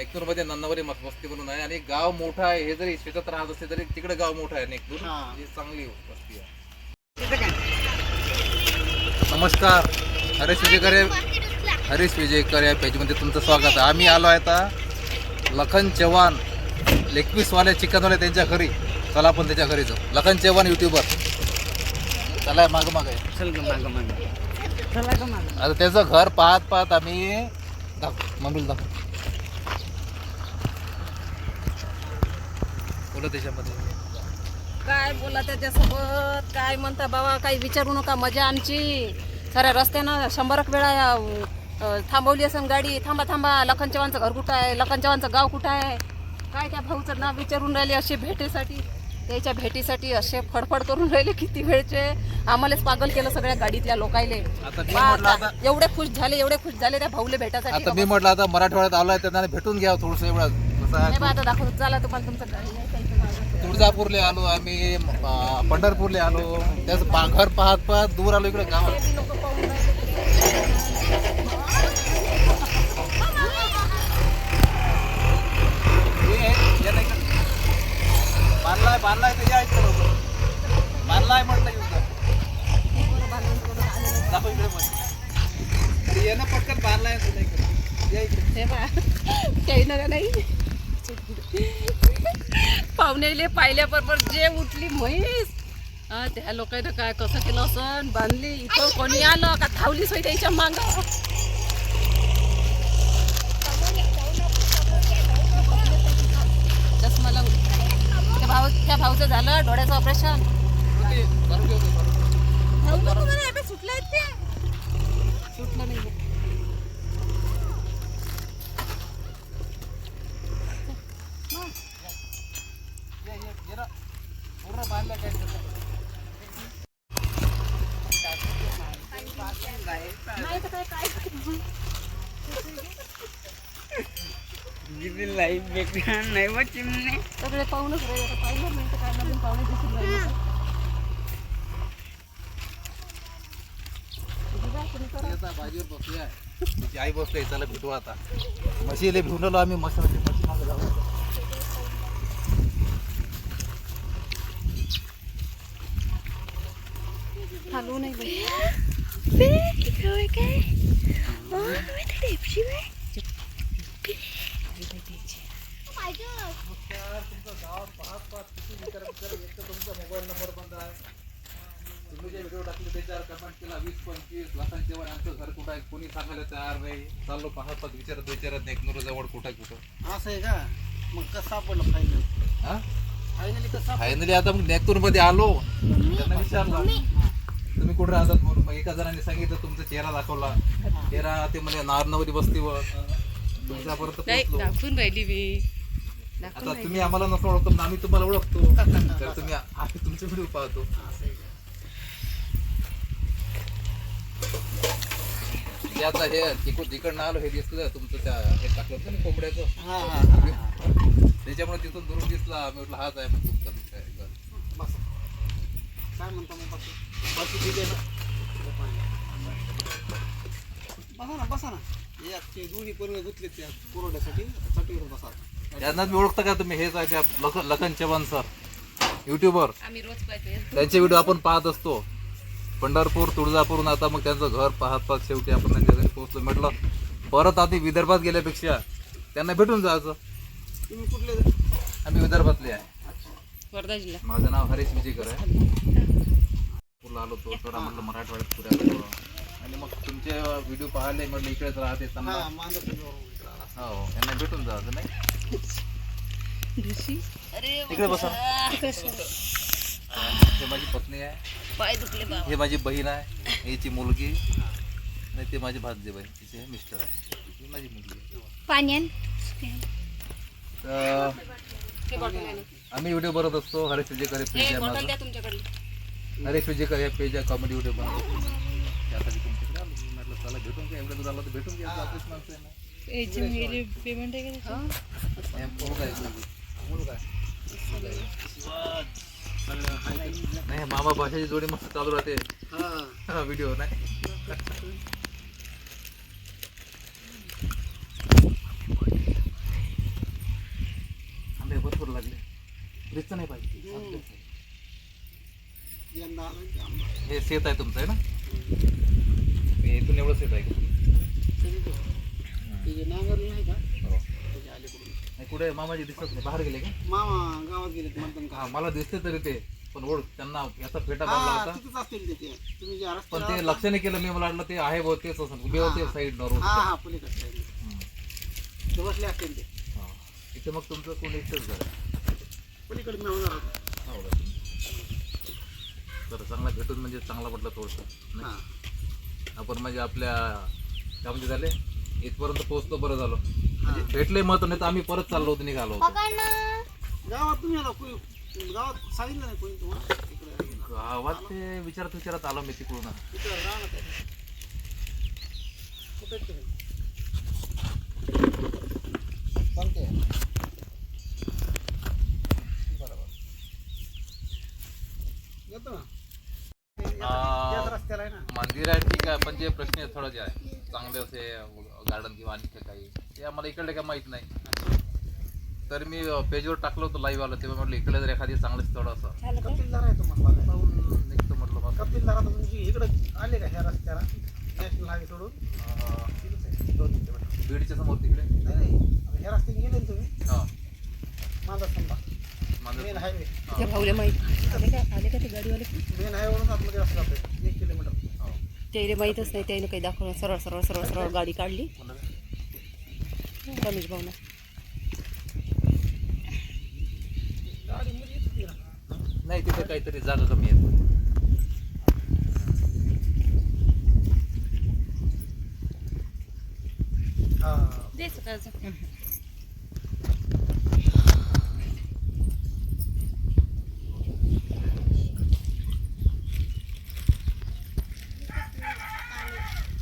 नेकनूरमध्ये नन्नावरी मस- वस्ती म्हणून आहे. आणि गाव मोठं आहे. हे जरी शेतात राहत असले तरी तिकडे गाव मोठं आहे नेकनूर हा. ही चांगली वस्ती आहे. नमस्कार. हरीश विजयकर या- हरीश विजयकर या पेजमध्ये तुमचं स्वागत आहे. आम्ही आलो आहे आता लखन चव्हाण लेगपीसवाले चिकनवाले त्यांच्या घरी. चला आपण त्याच्या घरी जाऊ. लखन चव्हाण युट्यूबर चला माग माग. आहे चल ग माग माग. चला ग माग. आता त्याचं घर पाहत पाहत आम्ही दाखव मम्मीला दाखव. बोला त्याच्यामध्ये? काय बोला त्याच्यासोबत? काय म्हणता बाबा काही विचारू नका मजा आमची. साऱ्या रस्त्यानं शंभर एक वेळा अ, थांबवली असेल गाडी. थांबा थांबा लखन चव्हाणचं घर कुठं आहे? लखन चव्हाणचं गाव कुठं आहे? काय त्या भाऊचं नाव विचारून राहिले असे भेटीसाठी? त्याच्या भेटीसाठी असे फडफड करून राहिले किती वेळचे? आम्हालाच पागल केलं सगळ्या गाडीतल्या लोकायले. आता मी बा- म्हटलं आता एवढे खुश झाले एवढे खुश झाले त्या भाऊले भेटासाठी आता मी म्हटलं आता मराठवाड्यात आलोय त्यांना भेटून घ्या थोडस एवढं. नाही बा, आता दाखवतो चला तुम्हाला तुमचं गाडी. तुळजापूरला आलो आम्ही पंढरपूरला आलो. त्याच घर पाहत पाहत दूर आलो इकडे गावात. ते बी लोकं पाहून बांधलाय बांधलाय तर या इकडे लवकर. बांधलाय म्हटलं युद्ध दाखव इकडे पण. ये ना पटकन बांधलाय तुला इकडे या इकडे. काही नाही. पाहुण्याले पाहिल्याबरोबर जे उठली म्हैस. त्या लोकांना काय कसं केलं असं बांधली. इथं कोणी आलं? का धावली सोय त्याच्या माग? चष्मा लावून त्या भाऊ त्या भाऊचं झालं डोळ्याचं ऑपरेशन. सुटलं नाही ये, ये, ये ना. पूर्ण बांधलाय काय त्याचं. नाही तर काय काय बेकार नाही बा चिमणे. सगळे पाहूनच राहिले. पाहिलं नाही तर काय नवीन पाहुणे दिसून राहिले. आई बसली चला भेटू आता. घेऊन आलो आम्ही मस्त म्हशी मागे जाऊ. हलवू नाही बाई. मोबाईल नंबर बंद आहे तुम्ही जे व्हिडिओ टाकले त्याच्यावर कमेंट केला वीस पंचवीस लाखांच्या वर आमचं घर कुठं आहे कोणी सांगायला तयार नाही चाललो पाहत पाहत विचारत विचारत नेकनूर जवळ कुठं आहे कुठं असं आहे का मग कसं सापडलं फायनल हा फायनली कसं फायनली आता मग नेकनूरमध्ये आलो. त्यांना विचारलं. तुम्ही कुठे राहतात म्हणून? मग एका जणांनी सांगितलं तुमचा चेहरा दाखवला. चेहरा ते म्हणजे नारनवरी वस्तीवर. तुमच्यापर्यंत नाही दाखवून राहिली मी. आता. तुम्ही आम्हाला नसं ओळखतो पण आम्ही तुम्हाला ओळखतो. तर तुम्ही आम्ही तुमचे व्हिडिओ पाहतो? ते आता हे तिकडून तिकडनं आलो हे दिसलं तुमचं त्या हे टाकलं होतं ना कोंबड्याचं. त्याच्यामुळे तिथून दुरून दिसला. आम्ही म्हटलं हाच आहे मग तुमचा तुमचा घर. बस. काय म्हणतो मग बाकी? ठीक आहे ना? बसा ना बसा ना. या ते दोन्ही पोरं गुतले त्या पुरवठ्यासाठी चटईवर बसा. यांनाच मी ओळखता का तुम्ही? हेच आहे त्या लखन लखन चव्हाण सर. युट्यूबर आम्ही रोज पाहतो त्यांचे व्हिडिओ आपण पाहत असतो. पंढरपूर तुळजापूरहून आता मग त्यांचं घर पाहत पाहत शेवटी आपण त्यांच्या घरी पोहोचलो. म्हटलं परत आधी विदर्भात गेल्यापेक्षा त्यांना भेटून जायचं. तुम्ही कुठले आम्ही विदर्भातले आहे. वर्धा जिल्हा. माझं नाव हरीश विजयकर आहे. नागपूरला आलो तो थोडा म्हटलं मराठवाड्यात थोडं. आणि मग तुमचे व्हिडिओ पाहिले म्हटलं इकडेच राहते त्यांना. हा त्यांना भेटून जायचं नाही अरे इकडे बसा. हे माझी पत्नी आहे. पाय दुखले हे माझी बहीण आहे. हिची मुलगी. आणि ते माझे भाजी बहीण तिचे हे मिस्टर आहे. ही माझी मुलगी आहे. पाण्यान तर ते बॉटल आहे आम्ही व्हिडिओ बनवत असतो. हरीश विजयकर हे पेज हे आहे बॉटल माझं तुमच्याकडे हरीश विजयकर हे पेज आहे. कॉमेडी व्हिडिओ बनवत असतो. त्यासाठी तुमच्याकडे आलो. मी म्हटलं चला भेटून घ्या. एवढं दूर आलं तर भेटून घ्या. आपलीच माणसं आहे ना. याची मेरी पेमेंट आहे का नाही मामा भाषेची जोडी मस्त चालू राहते. हा. व्हिडिओ नाही? भरपूर लागले. रिस्त नाही पाहिजे. हे. शेत आहे तुमचं आहे ना? इथून एवढं शेत आहे तो. जे नांगरले नाही का हो. त्याच्या अलीकडून नाही, कुठे मामाजी दिसत नाही बाहेर गेले का मामा गावात गेले हा का मला दिसते तरी ते पण ओढ त्यांना याचा फेटा मारला हा होता तिथेच असतील ते ते. तुम्ही ज्या पण ते लक्ष नाही केलं मी मला वाटलं ते आहे बहु तेच असं उभे होते साईड रोड हा हा पलीकडे side ला. ते बसले असतील ते इथे मग तुमचं कोण इथंच घर आहे? पलीकडे मी होणार होतो. हो? तर चांगला भेटून म्हणजे चांगला वाटलं थोडंसं हा आपण म्हणजे आपल्या काय म्हणजे झाले इथपर्यंत पोहोचलो बरं झालं. म्हणजे भेटले मत नाही तर आम्ही परत चाललो होतो निघालो होतो. गावात तुम्ही आला कोणी गावात सांगितलं नाही कोणी तुम्हाला? इकडे गावात ते विचारत विचारत आलो मी तिकडून. इकडे राहणार आहे. कुठे आहेत तुम्ही? सांगते. बरोबर. येतो ना. ते आ. याच रस्त्याला आहे ना. मंदिर आहे ठीक आहे पण जे प्रश्न आहे थोडं जे आहे. चांगले असे गार्डन किंवा आणखी काही. ते आम्हाला इकडले काय माहीत नाही. तर मी पेजवर टाकलं होतं लाईव्ह आलं तेव्हा म्हटलं इकडे जर एखादी चांगलं स्थळ असं कपिलदार आहे तुम्हाला पाहून निघतो म्हटलं मग कपिलदार आता तुमची इकडे आले का ह्या रस्त्याला? नॅशनल हायवे सोडून? अं, तिथेच आहे, दोन किलोमीटर बीडच्या समोर तिकडे. नाही नाही. ह्या रस्त्याने गेले ना तुम्ही? हा. माझा समजा माझं मेन हायवे. माहीत. आले का आले का ते गाडीवाले? मेन हायवेवरून आतमध्ये रस्ता जातोय एक किलोमीटर हो. त्याला माहीतच नाही त्याने काही दाखवलं सरळ सरळ सरळ सरळ गाडी काढली? रमेश भाऊला गाडी मध्ये येत होती ना नाही तिथे काहीतरी जागा कमी आहे. हा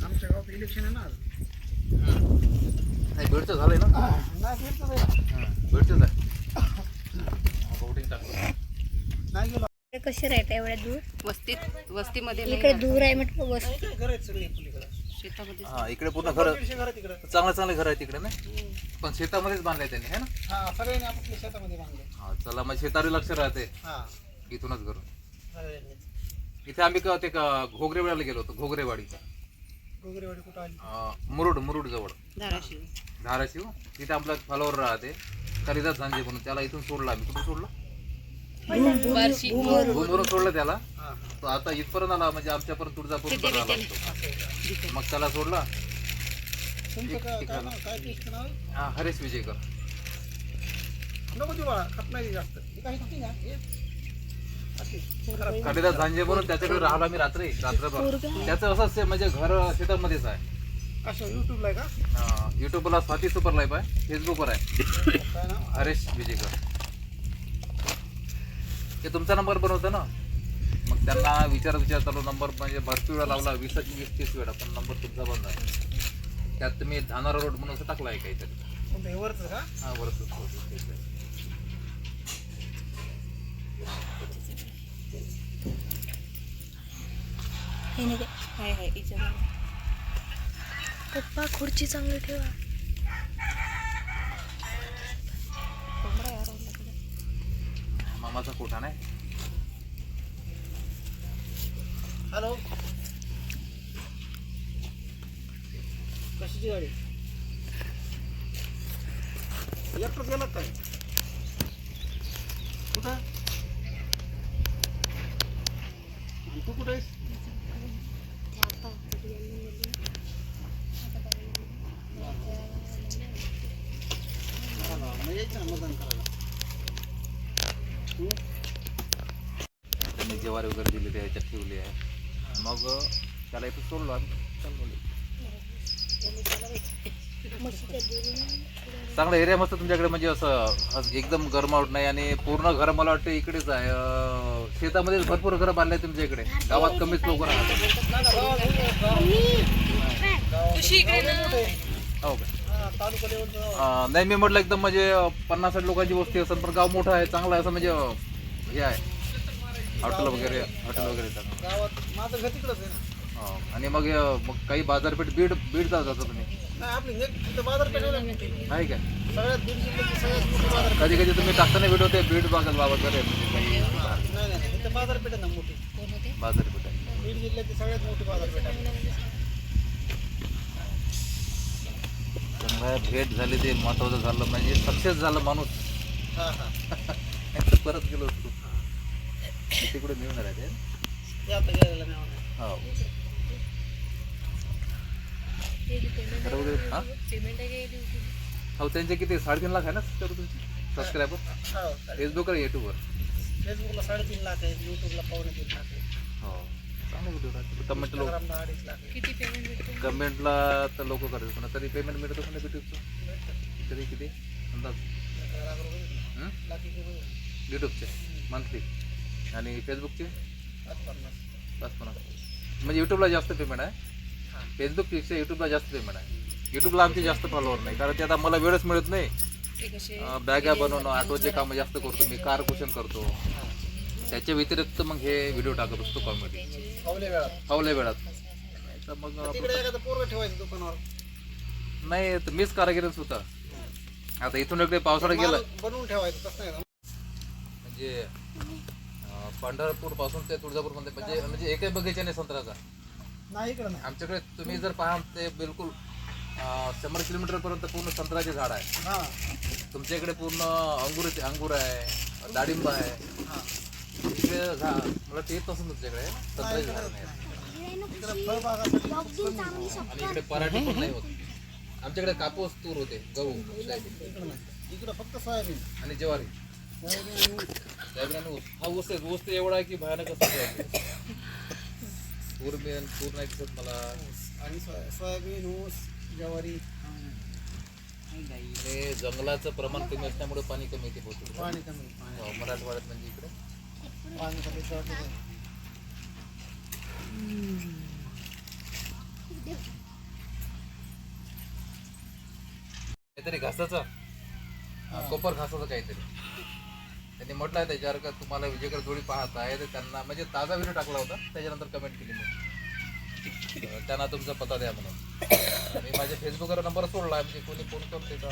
आमच्या गावात इलेक्शन आहे ना आज. बीडचं झालंय ना? नाही आहे voting टाकलं नाही गेलो. कशी राहते एवढ्या दूर? वस्तीत वस्तीमध्ये इकडे दूर आहे म्हटलं घर आहेत सगळे पलीकडे शेतामध्ये. हा इकडे पूर्ण घर दीडशे घर आहेत तिकडे. चांगलं चांगलं घर आहे तिकडे ना पण शेतामध्येच बांधलंय त्यांनी है ना? हा सगळ्यांनी आपापल्या शेतामध्ये बांधले हा चला मग शेतावर लक्ष राहते. हा. इथूनच करून सगळ्यांनी इथे आम्ही का- ते का- घोगरेवाडीला गेलो होतो घोगरेवाडीचा गोगरेवाडी कुठं आली? अं, मुरुड मुरुड जवळ. धाराशिव. धाराशिव. तिथे आपला फॉलोवर राहते. कालिदास झांजे म्हणून. त्याला इथून सोडला आम्ही. कुठून सोडला? बार्शी भूमवरून सोडलं त्याला. हा तो आता इथपर्यंत आला. म्हणजे आमच्यापर्यंत तुळजापूर आला तो. मग त्याला सोडला. तुमचं काय काय नाव काय टेस्ट नाव? आहे? हा, हरेश विजयकर. नको देऊ बाळा. खात नाही जास्त. हे काही खाते ना हे कालिदास झांजे म्हणून त्याच्याकडे राहिलो आम्ही रात्री रात्रभर. त्याचं असंच आहे, म्हणजे घर शेतामध्येच आहे. युट्यूबला आहे का? युट्यूबला स्वाती सुपर लाईफ आहे फेसबुकवर आहे. हरेश विजयकर. ते तुमचा नंबर पण होता ना? मग त्यांना विचार विचार चालू नंबर म्हणजे भरपूर वेळा लावला वीस वीस तीस वेळा पण नंबर तुमचा बंद आहे. त्यात तुम्ही धानारा रोड म्हणून असं टाकला आहे काहीतरी. हे वरचं. हा हे नाही काय. हाय हाय इथे पप्पा खुर्ची चांगली ठेवा. मामाचा कोठा नाही? हॅलो. कशाची गाडी? एकटंच गेलात काय? कुठं? तू कुठं आहेस हा ना, मग यायचं ना मतदान करायला हं? जेवारी वगैरे दिली ते ह्याच्यात ठेवली आहे. मग त्याला इथं सोडलो आम्ही. चांगला एरिया मस्त तुमच्याकडे म्हणजे असं एकदम गरमावट नाही आणि पूर्ण घर मला वाटतं इकडेच आहे. अं, शेतामध्येच भरपूर घरं बांधले तुमच्या इकडे. गावात कमीच लोक राहतात. हो का? नाही मी म्हटलं एकदम म्हणजे पन्नास साठ लोकांची वस्ती असेल पण गाव मोठं आहे चांगलं आहे असं म्हणजे हे आहे. हॉटेल वगैरे हॉटेल वगैरे चांगलं गावात माझं घर तिकडंच आहे ना. हो. आणि मग अं, मग काही बाजारपेठ बीड बीड जात होता तुम्ही? नाही आपली नेट तिथं बाजारपेठ आहे ना. आहे का सगळ्यात बीड जिल्ह्याची सगळ्यात मोठी बाजारपेठ कधी कधी तुम्ही टाकताना व्हिडिओ ते बीड बागत बाबत बरे नाही नाही नाही तिथं बाजारपेठ आहे ना मोठी. बाजारपेठ आहे. बीड जिल्ह्याची सगळ्यात मोठी बाजारपेठ आहे. चांगला भेट झाली ते महत्वाचं झालं म्हणजे सक्सेस झालं माणूस. हा हा. परत गेलो. असतो तिकडे मिळून ते. म्हणा. हो. हा? हो त्यांचे किती? साडेतीन लाख आहे ना सबस्क्रायबर हो फेसबुकवर युट्यूबवर फेसबुकला साडेतीन लाख आहे युट्यूबला पावणे तीन लाख आहे. हो चांगले व्हिडिओ राहते. कमेंट लोक इंस्टाग्रामला अडीच लाख आहे. कमेंटला तर लोक करतात पण तरी पेमेंट मिळतं पण युट्यूबचं तरी किती? अंदाज? लाख रुपये हं? लाखी रुपये युट्यूबचे मंथली आणि फेसबुकचे पाच पन्नास म्हणजे युट्यूबला जास्त पेमेंट आहे. फेसबुकपेक्षा युट्यूबला जास्त पेमेंट आहे. युट्यूबला आमचे जास्त फॉलोअर नाही. कारण ते आता मला वेळच मिळत नाही. बॅगा बनवणं ऑटोचे कामं जास्त करतो मी कार कुशन करतो. त्याच्या व्यतिरिक्त मग हे व्हिडिओ टाकत असतो कॉमेडी फावल्या वेळात. नाही तर मग नाही तर मीच कारागिरच होता. आता इथून इकडे पावसाळा गेला बनवून ठेवायचं. म्हणजे पंढरपूरपासून ते तुळजापूरमध्ये म्हणजे म्हणजे एकही बगीचा नाही संत्र्याचा. नाही इकडे नाही. आमच्याकडे तुम्ही जर पाहाल ते बिलकुल शंभर किलोमीटर पर्यंत पूर्ण संत्र्याचे झाड आहे. हा. तुमच्या इकडे पूर्ण अंगूर अंगूर आहे डाळिंब आहे. हा. इकडे झा मला वाटतं येत नसून तुमच्याकडे संत्र्याचे झाड नाही. इकडे फळबागासाठी आणि इकडे पराठे पण नाही होत. आमच्याकडे कापूस तूर होते गहू सोयाबीन इकडे नाही. इकडे फक्त सोयाबीन. आणि ज्वारी. हा ऊस आहे ऊस तर एवढा आहे की भयानक असं आहे. तूर बिन तूर नाही दिसत मला. आणि सोया- सोयाबीन ऊस ज्वारी. हे जंगलाचं प्रमाण कमी असल्यामुळे पाणी कमी येते पाणी कमी पाणी हो, मराठवाड्यात म्हणजे इकडे. shortage आहे. काहीतरी घासाचं? कोपर घासाचं काहीतरी. त्यांनी म्हटलं आहे त्याच्यावर का तुम्हाला विजयकर जोडी पाहत आहे तर त्यांना म्हणजे ताजा व्हिडिओ टाकला होता त्याच्यानंतर कमेंट केली मी त्यांना तुमचा पत्ता द्या म्हणून. मी माझ्या फेसबुकवर नंबर सोडला आहे म्हणजे कोणी फोन करते का?